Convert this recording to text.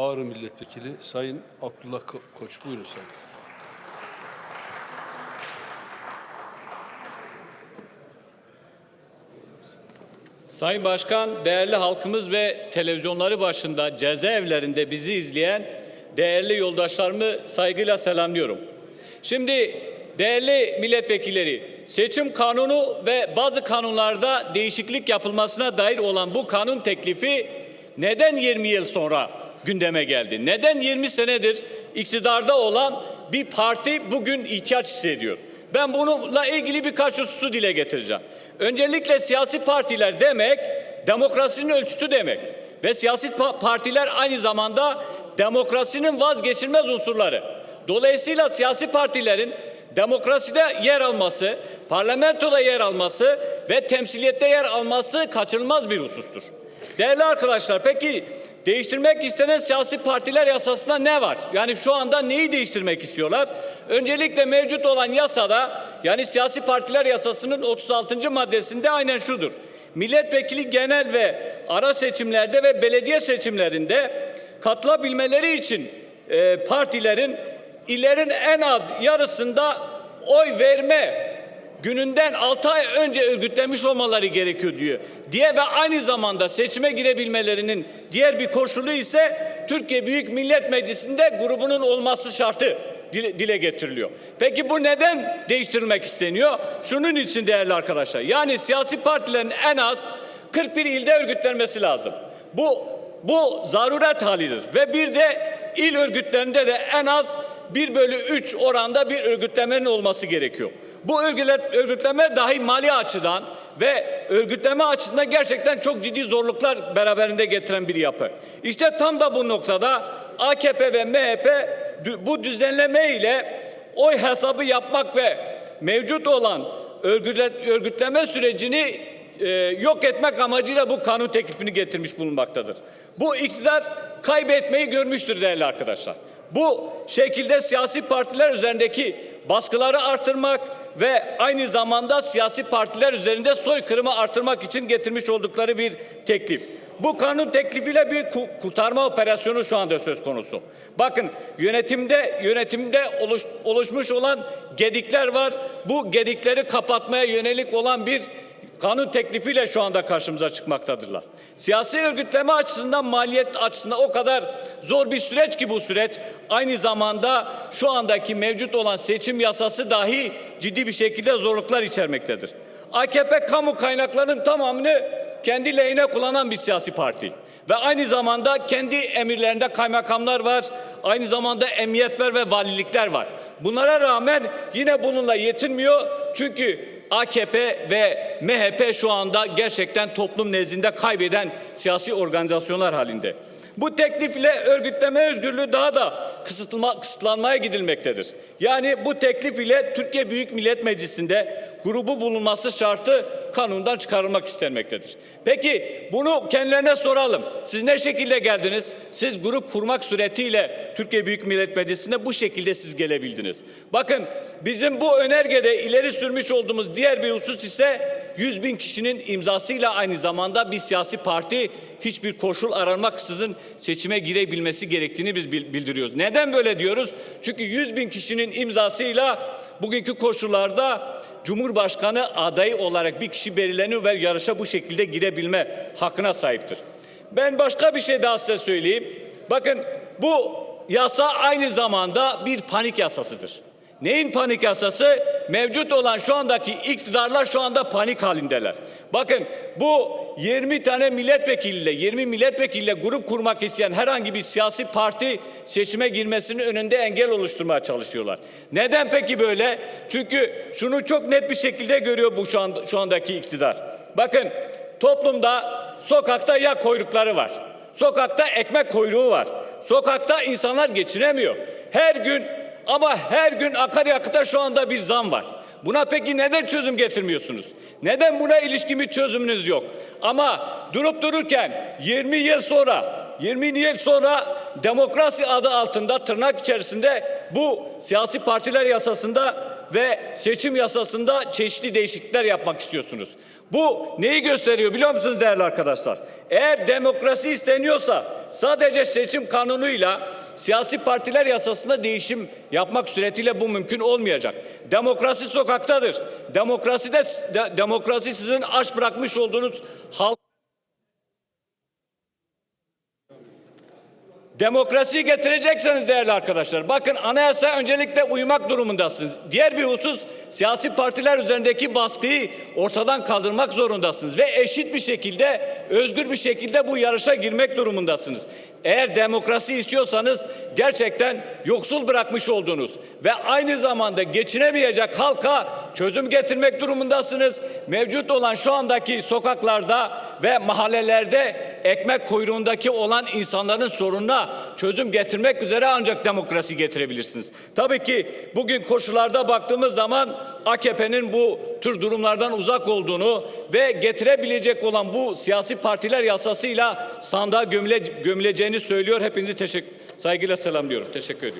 Ağrı Milletvekili Sayın Abdullah Ko- Koç. Buyurun Sayın. Sayın Başkan, değerli halkımız ve televizyonları başında cezaevlerinde bizi izleyen değerli yoldaşlarımı saygıyla selamlıyorum. Şimdi değerli milletvekilleri, seçim kanunu ve bazı kanunlarda değişiklik yapılmasına dair olan bu kanun teklifi neden 20 yıl sonra gündeme geldi? Neden 20 senedir iktidarda olan bir parti bugün ihtiyaç hissediyor? Ben bununla ilgili birkaç hususu dile getireceğim. Öncelikle siyasi partiler demek demokrasinin ölçütü demek. Ve siyasi pa- partiler aynı zamanda demokrasinin vazgeçilmez unsurları. Dolayısıyla siyasi partilerin demokraside yer alması, parlamentoda yer alması ve temsiliyette yer alması kaçınılmaz bir husustur. Değerli arkadaşlar peki değiştirmek istenen siyasi partiler yasasında ne var? Yani şu anda neyi değiştirmek istiyorlar? Öncelikle mevcut olan yasada yani siyasi partiler yasasının 36. maddesinde aynen şudur. Milletvekili genel ve ara seçimlerde ve belediye seçimlerinde katılabilmeleri için e, partilerin illerin en az yarısında oy verme gününden 6 ay önce örgütlenmiş olmaları gerekiyor diyor. Diye ve aynı zamanda seçime girebilmelerinin diğer bir koşulu ise Türkiye Büyük Millet Meclisi'nde grubunun olması şartı dile, getiriliyor. Peki bu neden değiştirilmek isteniyor? Şunun için değerli arkadaşlar. Yani siyasi partilerin en az 41 ilde örgütlenmesi lazım. Bu bu zaruret halidir ve bir de il örgütlerinde de en az 1 bölü 3 oranda bir örgütlemenin olması gerekiyor. Bu örgütle- örgütleme dahi mali açıdan ve örgütleme açısından gerçekten çok ciddi zorluklar beraberinde getiren bir yapı. İşte tam da bu noktada AKP ve MHP bu düzenleme ile oy hesabı yapmak ve mevcut olan örgütle- örgütleme sürecini e, yok etmek amacıyla bu kanun teklifini getirmiş bulunmaktadır. Bu iktidar kaybetmeyi görmüştür değerli arkadaşlar. Bu şekilde siyasi partiler üzerindeki baskıları artırmak ve aynı zamanda siyasi partiler üzerinde soykırımı artırmak için getirmiş oldukları bir teklif. Bu kanun teklifiyle bir ku- kurtarma operasyonu şu anda söz konusu. Bakın yönetimde yönetimde oluş- oluşmuş olan gedikler var. Bu gedikleri kapatmaya yönelik olan bir kanun teklifiyle şu anda karşımıza çıkmaktadırlar. Siyasi örgütleme açısından maliyet açısından o kadar zor bir süreç ki bu süreç aynı zamanda şu andaki mevcut olan seçim yasası dahi ciddi bir şekilde zorluklar içermektedir. AKP kamu kaynaklarının tamamını kendi lehine kullanan bir siyasi parti. Ve aynı zamanda kendi emirlerinde kaymakamlar var, aynı zamanda emniyetler ve valilikler var. Bunlara rağmen yine bununla yetinmiyor. Çünkü AKP ve MHP şu anda gerçekten toplum nezdinde kaybeden siyasi organizasyonlar halinde. Bu teklifle örgütleme özgürlüğü daha da kısıtlanma, kısıtlanmaya gidilmektedir. Yani bu teklif ile Türkiye Büyük Millet Meclisi'nde grubu bulunması şartı kanundan çıkarılmak istenmektedir. Peki bunu kendilerine soralım. Siz ne şekilde geldiniz? Siz grup kurmak suretiyle Türkiye Büyük Millet Meclisi'ne bu şekilde siz gelebildiniz. Bakın bizim bu önergede ileri sürmüş olduğumuz diğer bir husus ise 100 bin kişinin imzasıyla aynı zamanda bir siyasi parti hiçbir koşul aranmaksızın seçime girebilmesi gerektiğini biz bil- bildiriyoruz. Neden böyle diyoruz? Çünkü 100 bin kişinin imzasıyla bugünkü koşullarda Cumhurbaşkanı adayı olarak bir kişi belirleniyor ve yarışa bu şekilde girebilme hakkına sahiptir. Ben başka bir şey daha size söyleyeyim. Bakın bu yasa aynı zamanda bir panik yasasıdır. Neyin panik yasası? Mevcut olan şu andaki iktidarlar şu anda panik halindeler. Bakın bu 20 tane milletvekiliyle 20 milletvekiliyle grup kurmak isteyen herhangi bir siyasi parti seçime girmesinin önünde engel oluşturmaya çalışıyorlar. Neden peki böyle? Çünkü şunu çok net bir şekilde görüyor bu şu, anda, şu andaki iktidar. Bakın toplumda sokakta ya kuyrukları var. Sokakta ekmek kuyruğu var. Sokakta insanlar geçinemiyor. Her gün ama her gün akaryakıta şu anda bir zam var. Buna peki neden çözüm getirmiyorsunuz? Neden buna ilişkin bir çözümünüz yok? Ama durup dururken 20 yıl sonra 20 yıl sonra demokrasi adı altında tırnak içerisinde bu siyasi partiler yasasında ve seçim yasasında çeşitli değişiklikler yapmak istiyorsunuz. Bu neyi gösteriyor biliyor musunuz değerli arkadaşlar? Eğer demokrasi isteniyorsa Sadece seçim kanunuyla siyasi partiler yasasında değişim yapmak suretiyle bu mümkün olmayacak. Demokrasi sokaktadır. Demokrasi de, de- demokrasi sizin aç bırakmış olduğunuz halk Demokrasiyi getirecekseniz değerli arkadaşlar. Bakın anayasa öncelikle uymak durumundasınız. Diğer bir husus siyasi partiler üzerindeki baskıyı ortadan kaldırmak zorundasınız. Ve eşit bir şekilde, özgür bir şekilde bu yarışa girmek durumundasınız. Eğer demokrasi istiyorsanız gerçekten yoksul bırakmış olduğunuz ve aynı zamanda geçinemeyecek halka çözüm getirmek durumundasınız. Mevcut olan şu andaki sokaklarda ve mahallelerde ekmek kuyruğundaki olan insanların sorununa çözüm getirmek üzere ancak demokrasi getirebilirsiniz. Tabii ki bugün koşullarda baktığımız zaman AKP'nin bu tür durumlardan uzak olduğunu ve getirebilecek olan bu siyasi partiler yasasıyla sandığa gömüle, gömüleceğini söylüyor. Hepinizi teşekkür, saygıyla selamlıyorum. Teşekkür ediyorum.